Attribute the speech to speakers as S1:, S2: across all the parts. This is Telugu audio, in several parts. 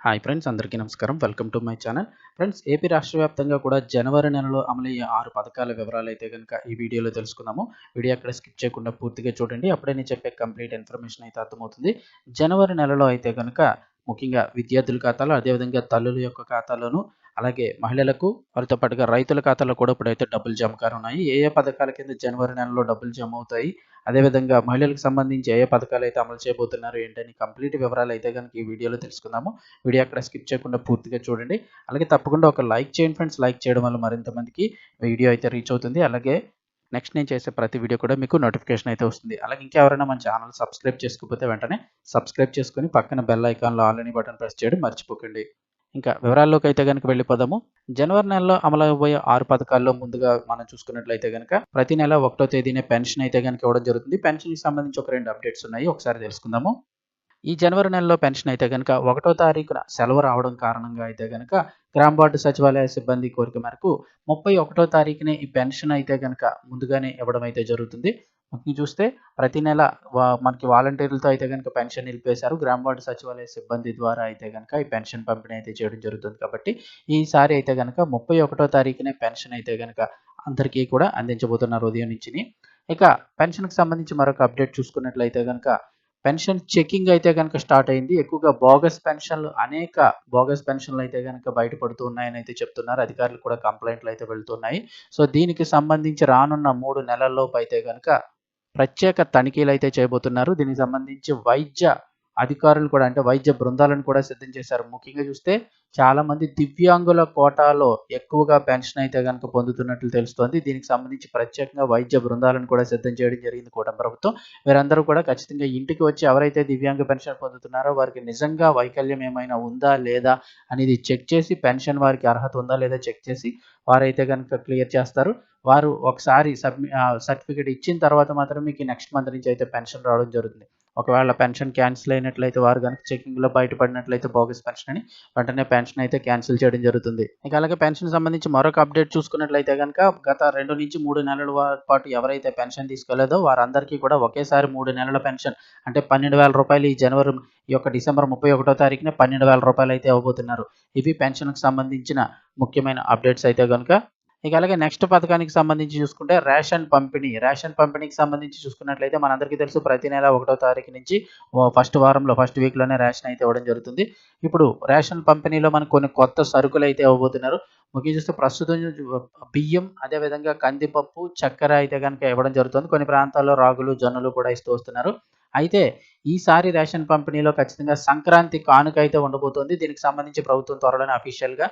S1: హాయ్ ఫ్రెండ్స్ అందరికీ నమస్కారం. Welcome to my channel friends AP రాష్ట్ర వ్యాప్తంగా కూడా జనవరి నెలలో అమలయ్యే ఆరు పథకాల వివరాలు అయితే కనుక ఈ వీడియోలో తెలుసుకుందాము. వీడియో అక్కడ స్కిప్ చేయకుండా పూర్తిగా చూడండి. అప్పుడే నేను చెప్పే కంప్లీట్ ఇన్ఫర్మేషన్ అయితే అర్థమవుతుంది. జనవరి నెలలో అయితే కనుక ముఖ్యంగా విద్యార్థుల ఖాతాలో అదేవిధంగా తల్లుల యొక్క ఖాతాలోను అలాగే మహిళలకు వారితో పాటుగా రైతుల ఖాతాలో కూడా ఇప్పుడైతే డబ్బులు జమ కానున్నాయి ఏ ఏ పథకాల కింద జనవరి నెలలో డబ్బులు జమ అవుతాయి? అదేవిధంగా మహిళలకు సంబంధించి ఏ ఏ పథకాలు అయితే అమలు చేయబోతున్నారు ఏంటని కంప్లీట్ వివరాలు అయితే కనుక ఈ వీడియోలో తెలుసుకుందాము. వీడియో అక్కడ స్కిప్ చేయకుండా పూర్తిగా చూడండి. అలాగే తప్పకుండా ఒక లైక్ చేయండి ఫ్రెండ్స్. లైక్ చేయడం వల్ల మరింత మందికి వీడియో అయితే రీచ్ అవుతుంది. అలాగే నెక్స్ట్ నేను చేసే ప్రతి వీడియో కూడా మీకు నోటిఫికేషన్ అయితే వస్తుంది. అలాగే ఇంకెవరైనా మన ఛానల్ సబ్స్క్రైబ్ చేసుకోకపోతే వెంటనే సబ్స్క్రైబ్ చేసుకుని పక్కన బెల్ ఐకాన్లో ఆల్ అని బటన్ ప్రెస్ చేయడం మర్చిపోకండి. ఇంకా వివరాల్లోకి అయితే కనుక వెళ్ళిపోదాము. జనవరి నెలలో అమలు ఆరు పథకాల్లో ముందుగా మనం చూసుకున్నట్లయితే కనుక ప్రతి నెల ఒకటో తేదీనే పెన్షన్ అయితే కనుక ఇవ్వడం జరుగుతుంది. పెన్షన్కి సంబంధించి ఒక రెండు అప్డేట్స్ ఉన్నాయి. ఒకసారి తెలుసుకుందాము. ఈ జనవరి నెలలో పెన్షన్ అయితే కనుక ఒకటో తారీఖున సెలవు రావడం కారణంగా అయితే కనుక గ్రామ వార్డు సచివాలయ సిబ్బంది కోరిక మేరకు ముప్పై ఒకటో తారీఖునే ఈ పెన్షన్ అయితే కనుక ముందుగానే ఇవ్వడం అయితే జరుగుతుంది. ముఖ్యంగా చూస్తే ప్రతి నెల మనకి వాలంటీర్లతో అయితే కనుక పెన్షన్ నిలిపేశారు. గ్రామ వార్డు సచివాలయ సిబ్బంది ద్వారా అయితే కనుక ఈ పెన్షన్ పంపిణీ అయితే చేయడం జరుగుతుంది కాబట్టి ఈసారి అయితే కనుక ముప్పై ఒకటో తారీఖునే పెన్షన్ అయితే కనుక అందరికీ కూడా అందించబోతున్నారు ఉదయం నుంచి ఇక పెన్షన్కి సంబంధించి మరొక అప్డేట్ చూసుకున్నట్లయితే కనుక పెన్షన్ చెకింగ్ అయితే కనుక స్టార్ట్ అయింది. ఎక్కువగా బోగస్ పెన్షన్లు అనేక బోగస్ పెన్షన్లు అయితే కనుక బయటపడుతూ ఉన్నాయని అయితే చెప్తున్నారు. అధికారులు కూడా కంప్లైంట్లు అయితే వెళ్తున్నాయి. సో దీనికి సంబంధించి రానున్న మూడు నెలల్లోపు అయితే కనుక ప్రత్యేక తనిఖీలు అయితే చేయబోతున్నారు. దీనికి సంబంధించి వైద్య అధికారులు కూడా అంటే వైద్య బృందాలను కూడా సిద్ధం చేశారు. ముఖ్యంగా చూస్తే చాలా మంది దివ్యాంగుల కోటాలో ఎక్కువగా పెన్షన్ అయితే కనుక పొందుతున్నట్లు తెలుస్తోంది. దీనికి సంబంధించి ప్రత్యేకంగా వైద్య బృందాలను కూడా సిద్ధం చేయడం జరిగింది కూడా ప్రభుత్వం. వీరందరూ కూడా ఖచ్చితంగా ఇంటికి వచ్చి ఎవరైతే దివ్యాంగ పెన్షన్ పొందుతున్నారో వారికి నిజంగా వైకల్యం ఏమైనా ఉందా లేదా అనేది చెక్ చేసి పెన్షన్ వారికి అర్హత ఉందా లేదా చెక్ చేసి వారైతే కనుక క్లియర్ చేస్తారు. వారు ఒకసారి సబ్మి సర్టిఫికేట్ ఇచ్చిన తర్వాత మాత్రం మీకు నెక్స్ట్ మంత్ నుంచి అయితే పెన్షన్ రావడం జరుగుతుంది. ఒకవేళ పెన్షన్ క్యాన్సిల్ అయినట్లయితే వారు కనుక చెకింగ్లో బయటపడినట్లయితే బోగస్ పెన్షన్ అని వెంటనే పెన్షన్ అయితే క్యాన్సిల్ చేయడం జరుగుతుంది. ఇక అలాగే పెన్షన్ సంబంధించి మరొక అప్డేట్ చూసుకున్నట్లయితే కనుక గత రెండు నుంచి మూడు నెలల పాటు ఎవరైతే పెన్షన్ తీసుకోలేదో వారందరికీ కూడా ఒకేసారి మూడు నెలల పెన్షన్ అంటే పన్నెండు వేల రూపాయలు ఈ జనవరి ఈ యొక్క డిసెంబర్ ముప్పై ఒకటో తారీఖున పన్నెండు వేల రూపాయలు అయితే ఇవ్వబోతున్నారు ఇవి పెన్షన్కి సంబంధించిన ముఖ్యమైన అప్డేట్స్ అయితే కనుక ఇక అలాగే నెక్స్ట్ పథకానికి సంబంధించి చూసుకుంటే రేషన్ పంపిణీ. రేషన్ పంపిణీకి సంబంధించి చూసుకున్నట్లయితే మనందరికీ తెలుసు ప్రతి నెల ఒకటో తారీఖు నుంచి ఫస్ట్ వారంలో ఫస్ట్ వీక్లోనే రేషన్ అయితే ఇవ్వడం జరుగుతుంది. ఇప్పుడు రేషన్ పంపిణీలో మనకు కొన్ని కొత్త సరుకులు అయితే ఇవ్వబోతున్నారు. ముఖ్యం చూస్తే ప్రస్తుతం బియ్యం అదేవిధంగా కందిపప్పు చక్కెర అయితే కనుక ఇవ్వడం జరుగుతుంది. కొన్ని ప్రాంతాల్లో రాగులు జొన్నలు కూడా ఇస్తూ వస్తున్నారు. అయితే ఈసారి రేషన్ పంపిణీలో ఖచ్చితంగా సంక్రాంతి కానుక అయితే ఉండబోతోంది. దీనికి సంబంధించి ప్రభుత్వం త్వరలోనే అఫీషియల్గా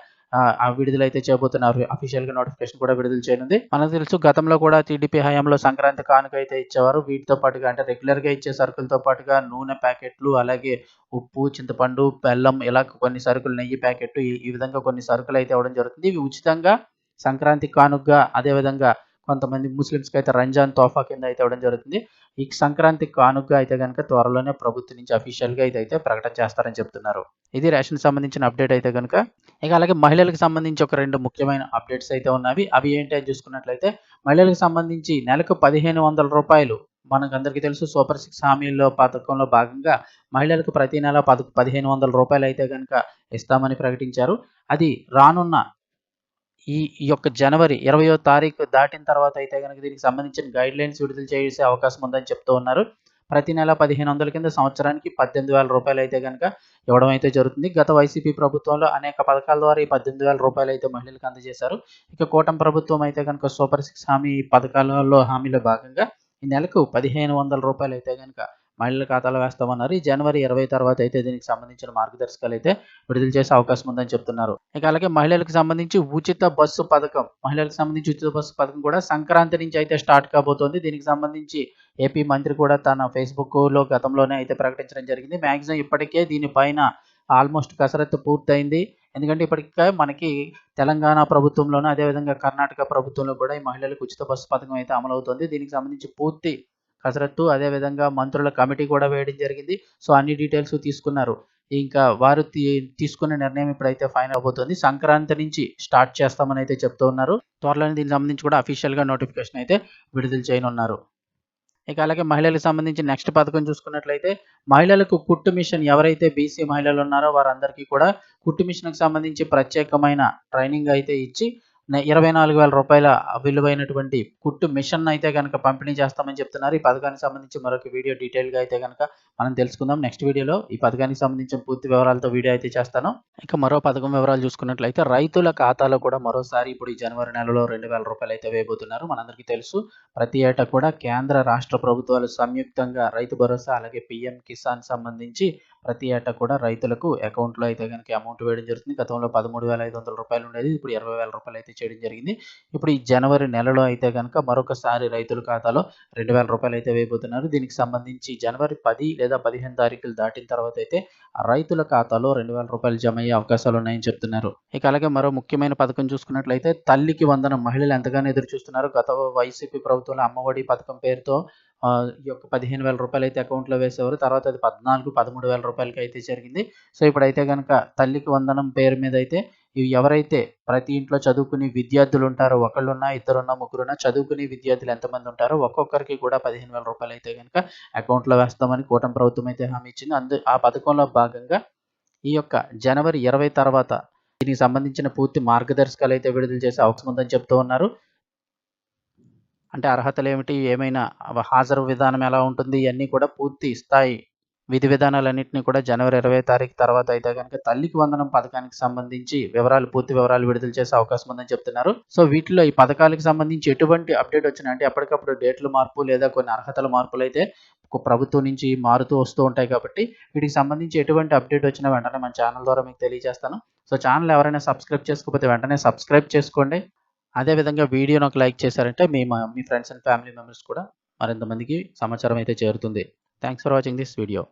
S1: విడుదలైతే చేయబోతున్నారు. అఫీషియల్గా నోటిఫికేషన్ కూడా విడుదల చేయనుంది. మనకు తెలుసు గతంలో కూడా టీడీపీ హయాంలో సంక్రాంతి కానుక అయితే ఇచ్చేవారు. వీటితో పాటుగా అంటే రెగ్యులర్గా ఇచ్చే సరుకులతో పాటుగా నూనె ప్యాకెట్లు అలాగే ఉప్పు చింతపండు బెల్లం ఇలా కొన్ని సరుకులు నెయ్యి ప్యాకెట్ ఈ విధంగా కొన్ని సరుకులు అయితే ఇవ్వడం జరుగుతుంది. ఇవి ఉచితంగా సంక్రాంతి కానుకగా అదేవిధంగా కొంతమంది ముస్లిమ్స్కి అయితే రంజాన్ తోఫా కింద అయితే ఇవ్వడం జరుగుతుంది. ఈ సంక్రాంతి కానుకగా అయితే కనుక త్వరలోనే ప్రభుత్వం నుంచి అఫీషియల్గా అయితే అయితే ప్రకటన చేస్తారని చెప్తున్నారు. ఇది రేషన్ సంబంధించిన అప్డేట్ అయితే కనుక ఇక అలాగే మహిళలకు సంబంధించి ఒక రెండు ముఖ్యమైన అప్డేట్స్ అయితే ఉన్నవి. అవి ఏంటి అని చూసుకున్నట్లయితే మహిళలకు సంబంధించి నెలకు పదిహేను వందల రూపాయలు మనకు అందరికీ తెలుసు సూపర్ సిక్స్ హామీల్లో పథకంలో భాగంగా మహిళలకు ప్రతి నెల పద పదిహేను వందల రూపాయలు అయితే కనుక ఇస్తామని ప్రకటించారు. అది రానున్న ఈ యొక్క జనవరి ఇరవయో తారీఖు దాటిన తర్వాత అయితే కనుక దీనికి సంబంధించిన గైడ్ లైన్స్ విడుదల చేసే అవకాశం ఉందని చెప్తూ ఉన్నారు. ప్రతి నెల పదిహేను వందల కింద సంవత్సరానికి పద్దెనిమిది వేల రూపాయలు అయితే కనుక ఇవ్వడం అయితే జరుగుతుంది. గత వైసీపీ ప్రభుత్వంలో అనేక పథకాల ద్వారా ఈ పద్దెనిమిది వేల రూపాయలు అయితే మహిళలకు అందజేశారు. ఇక కూటమి ప్రభుత్వం అయితే కనుక సూపర్ సిక్స్ హామీ పథకాలలో హామీలో భాగంగా ఈ నెలకు పదిహేను వందల రూపాయలు అయితే కనుక మహిళల ఖాతాలో వేస్తామన్నారు. ఈ జనవరి ఇరవై తర్వాత అయితే దీనికి సంబంధించిన మార్గదర్శకాలు అయితే విడుదల చేసే అవకాశం ఉందని చెప్తున్నారు. ఇక అలాగే మహిళలకు సంబంధించి ఉచిత బస్సు పథకం మహిళలకు సంబంధించి ఉచిత బస్సు పథకం కూడా సంక్రాంతి నుంచి అయితే స్టార్ట్ కాబోతోంది. దీనికి సంబంధించి ఏపీ మంత్రి కూడా తన ఫేస్బుక్లో గతంలోనే అయితే ప్రకటించడం జరిగింది. మ్యాక్సిమం ఇప్పటికే దీనిపైన ఆల్మోస్ట్ కసరత్తు పూర్తయింది. ఎందుకంటే ఇప్పటికే మనకి తెలంగాణ ప్రభుత్వంలోనూ అదేవిధంగా కర్ణాటక ప్రభుత్వంలో కూడా ఈ మహిళలకు ఉచిత బస్సు పథకం అయితే అమలవుతుంది. దీనికి సంబంధించి పూర్తి కసరత్తు అదేవిధంగా మంత్రుల కమిటీ కూడా వేయడం జరిగింది. సో అన్ని డీటెయిల్స్ తీసుకున్నారు. ఇంకా వారు తీ తీసుకున్న నిర్ణయం ఇప్పుడైతే ఫైనల్ అవబోతుంది. సంక్రాంతి నుంచి స్టార్ట్ చేస్తామని అయితే చెప్తూ ఉన్నారు. త్వరలోనే దీనికి సంబంధించి కూడా అఫీషియల్గా నోటిఫికేషన్ అయితే విడుదల చేయనున్నారు. ఇక అలాగే మహిళలకు సంబంధించి నెక్స్ట్ పథకం చూసుకున్నట్లయితే మహిళలకు కుట్టు మిషన్ ఎవరైతే బీసీ మహిళలు ఉన్నారో వారందరికీ కూడా కుట్టు మిషన్కి సంబంధించి ప్రత్యేకమైన ట్రైనింగ్ అయితే ఇచ్చి ఇరవై నాలుగు వేల రూపాయల విలువైనటువంటి కుట్టు మిషన్ అయితే కనుక పంపిణీ చేస్తామని చెప్తున్నారు. ఈ పథకానికి సంబంధించి మరొక వీడియో డీటెయిల్గా అయితే కనుక మనం తెలుసుకుందాం. నెక్స్ట్ వీడియోలో ఈ పథకానికి సంబంధించిన పూర్తి వివరాలతో వీడియో అయితే చేస్తాను. ఇక మరో పథకం వివరాలు చూసుకున్నట్లయితే రైతుల ఖాతాలో కూడా మరోసారి ఇప్పుడు ఈ జనవరి నెలలో రెండు వేల రూపాయలు అయితే వేయబోతున్నారు. మనందరికీ తెలుసు ప్రతి ఏటా కూడా కేంద్ర రాష్ట్ర ప్రభుత్వాలు సంయుక్తంగా రైతు భరోసా అలాగే పిఎం కిసాన్ సంబంధించి ప్రతి ఏటా కూడా రైతులకు అకౌంట్లో అయితే కనుక అమౌంట్ వేయడం జరుగుతుంది. గతంలో పదమూడు వేల ఐదు వందల రూపాయలు ఉండేది ఇప్పుడు ఇరవై వేల రూపాయలు అయితే చేయడం జరిగింది. ఇప్పుడు ఈ జనవరి నెలలో అయితే కనుక మరొకసారి రైతుల ఖాతాలో రెండు వేల రూపాయలు అయితే వేయబోతున్నారు. దీనికి సంబంధించి జనవరి పది లేదా పదిహేను తారీఖులు దాటిన తర్వాత అయితే ఆ రైతుల ఖాతాలో రెండు వేల రూపాయలు జమ అయ్యే అవకాశాలు ఉన్నాయని చెప్తున్నారు. ఇక అలాగే మరో ముఖ్యమైన పథకం చూసుకున్నట్లయితే తల్లికి వందన మహిళలు ఎంతగానో ఎదురు చూస్తున్నారు గత వైసీపీ ప్రభుత్వంలో అమ్మఒడి పథకం పేరుతో ఈ యొక్క పదిహేను వేల రూపాయలు అయితే అకౌంట్లో వేసేవారు. తర్వాత అది పద్నాలుగు పదమూడు వేల రూపాయలకి అయితే జరిగింది. సో ఇప్పుడైతే కనుక తల్లికి వందనం పేరు మీద అయితే ఇవి ఎవరైతే ప్రతి ఇంట్లో చదువుకునే విద్యార్థులు ఉంటారో ఒకళ్ళున్నా ఇద్దరున్నా ముగ్గురున్నా చదువుకునే విద్యార్థులు ఎంతమంది ఉంటారో ఒక్కొక్కరికి కూడా పదిహేను వేల రూపాయలు అయితే కనుక అకౌంట్లో వేస్తామని కూటమి ప్రభుత్వం అయితే హామీ ఇచ్చింది. అందు ఆ పథకంలో భాగంగా ఈ యొక్క జనవరి ఇరవై తర్వాత దీనికి సంబంధించిన పూర్తి మార్గదర్శకాలు అయితే విడుదల చేసే అవకాశం ఉందని చెప్తూ ఉన్నారు. అంటే అర్హతలు ఏమిటి ఏమైనా హాజరు విధానం ఎలా ఉంటుంది? ఇవన్నీ కూడా పూర్తి స్థాయి విధి విధానాలన్నింటినీ కూడా జనవరి ఇరవై తారీఖు తర్వాత అయితే కనుక తల్లికి వందనం పథకానికి సంబంధించి వివరాలు పూర్తి వివరాలు విడుదల చేసే అవకాశం ఉందని చెప్తున్నారు. సో వీటిలో ఈ పథకాలకు సంబంధించి ఎటువంటి అప్డేట్ వచ్చినా అంటే ఎప్పటికప్పుడు డేట్ల మార్పు లేదా కొన్ని అర్హతల మార్పులు అయితే ఒక ప్రభుత్వం నుంచి మారుతూ వస్తూ ఉంటాయి కాబట్టి వీటికి సంబంధించి ఎటువంటి అప్డేట్ వచ్చినా వెంటనే మన ఛానల్ ద్వారా మీకు తెలియజేస్తాను. సో ఛానల్ ఎవరైనా సబ్స్క్రైబ్ చేసుకోకపోతే వెంటనే సబ్స్క్రైబ్ చేసుకోండి. అదేవిధంగా వీడియోని ఒక లైక్ చేశారంటే మీ మీ ఫ్రెండ్స్ అండ్ ఫ్యామిలీ మెంబర్స్ కూడా మరింతమందికి సమాచారం అయితే చేరుతుంది. Thanks for watching this video.